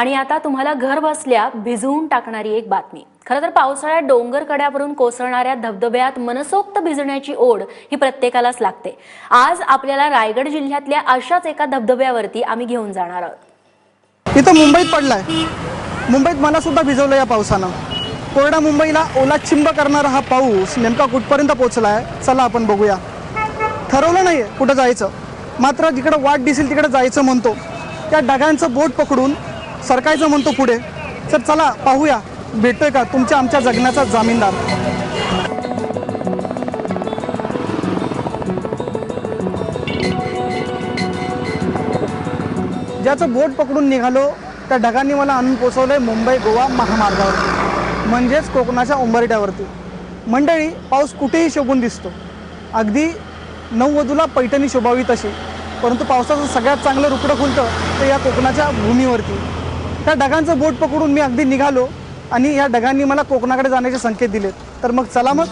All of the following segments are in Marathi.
आणि आता तुम्हाला घर बसल्या भिजवून टाकणारी एक बातमी. खरं तर पावसाळ्यात डोंगर कड्यावरून कोसळणाऱ्या धबधब्यात मनसोक्त भिजण्याची ओढ ही प्रत्येकालाच लागते. आज आपल्याला रायगड जिल्ह्यातल्या अशाच एका धबधब्यावरती आम्ही घेऊन जाणार आहोत. इथं मुंबईत पडलाय. मुंबईत मला सुद्धा भिजवलं या पावसानं. कोरडा मुंबईला ओला चिंब करणारा हा पाऊस नेमका कुठपर्यंत पोहोचलाय चला आपण बघूया. ठरवलं नाहीये कुठं जायचं. मात्र जिकडं वाट दिसेल तिकडे जायचं म्हणतो. त्या ढगांचं बोट पकडून सरकायचं म्हणतो पुढे. सर चला पाहूया. भेटतोय का तुमच्या आमच्या जगण्याचा जामीनदार? ज्याचं बोट पकडून निघालो त्या ढगांनी मला आणून आहे मुंबई गोवा महामार्गावरती म्हणजेच कोकणाच्या उंबरट्यावरती मंडळी पाऊस कुठेही शोभून दिसतो. अगदी नववधूला पैठणी शोभावी तशी. परंतु पावसाचं सगळ्यात चांगलं रुकडं खुलतं ते या कोकणाच्या भूमीवरती. त्या ढगांचं बोट पकडून मी अगदी निघालो आणि या ढगांनी मला कोकणाकडे जाण्याचे संकेत दिले तर मग चला मग.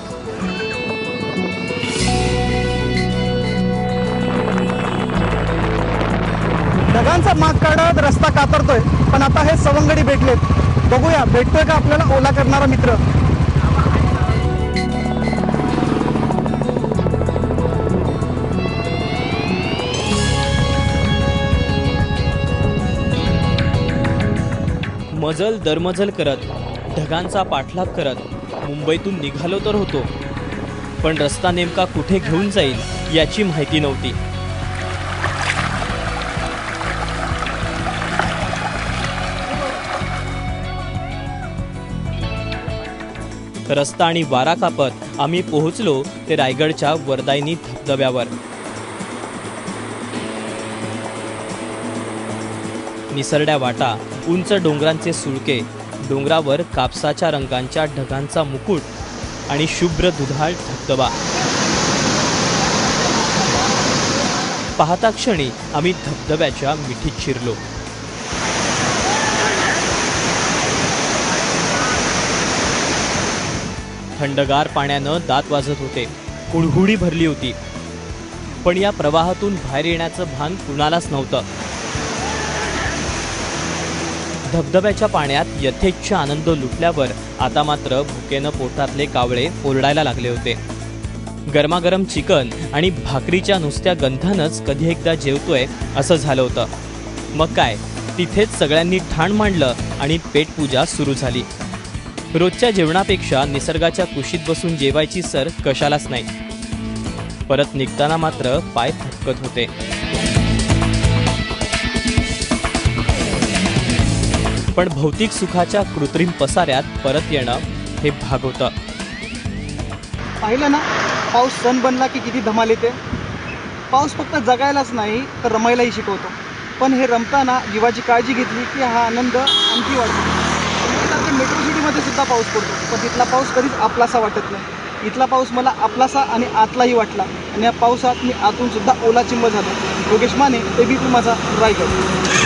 ढगांचा माग काढत रस्ता कातरतोय पण आता हे सवंगडी भेटलेत. बघूया भेटतोय का आपल्याला? ओला करणारा मित्र. मजल दरमजल करत ढगांचा पाठलाग करत मुंबईतून निघालो तर होतो. पण रस्ता नेमका कुठे घेऊन जाईल याची माहिती नव्हती. रस्ता आणि वारा कापत आम्ही पोहोचलो ते रायगडच्या वरदायनी धबधब्यावर. निसरड्या वाटा उंच डोंगरांचे सुळके डोंगरावर कापसाच्या रंगांच्या ढगांचा मुकुट आणि शुभ्र दुधाळ धबधबा. पाहता क्षणी आम्ही धबधब्याच्या मिठीत शिरलो. थंडगार पाण्यानं दात वाजत होते. कुणहुडी भरली होती. पण या प्रवाहातून बाहेर येण्याचं भान कुणालाच नव्हतं. धबधब्याच्या पाण्यात यथेच्छ आनंद लुटल्यावर आता मात्र भुकेनं पोटातले कावळे ओरडायला लागले होते. गरमागरम चिकन आणि भाकरीच्या नुसत्या गंधानंच कधी एकदा जेवतोय असं झालं होतं. मग काय तिथेच सगळ्यांनी ठाण मांडलं आणि पेटपूजा सुरू झाली. रोजच्या जेवणापेक्षा निसर्गाच्या कुशीत बसून जेवायची सर कशालाच नाही. परत निघताना मात्र पाय थक्कत होते. पण भौतिक सुखाच्या कृत्रिम पसाऱ्यात परत येणं हे भाग होतं. पाहिलं ना पाऊस सण बनला की किती धमाल येते. पाऊस फक्त जगायलाच नाही तर रमायलाही शिकवतो. पण हे रमताना जीवाची काळजी घेतली की हा आनंद आणखी वाढतो. तर मेट्रो सिटीमध्ये सुद्धा पाऊस पडतो पण तिथला पाऊस कधीच आपलासा वाटत नाही. इथला पाऊस मला आपलासा आणि आतलाही वाटला. आणि या पावसात मी आतून सुद्धा ओला चिंब झालो. योगेश माने एबीपी माझा रायगड.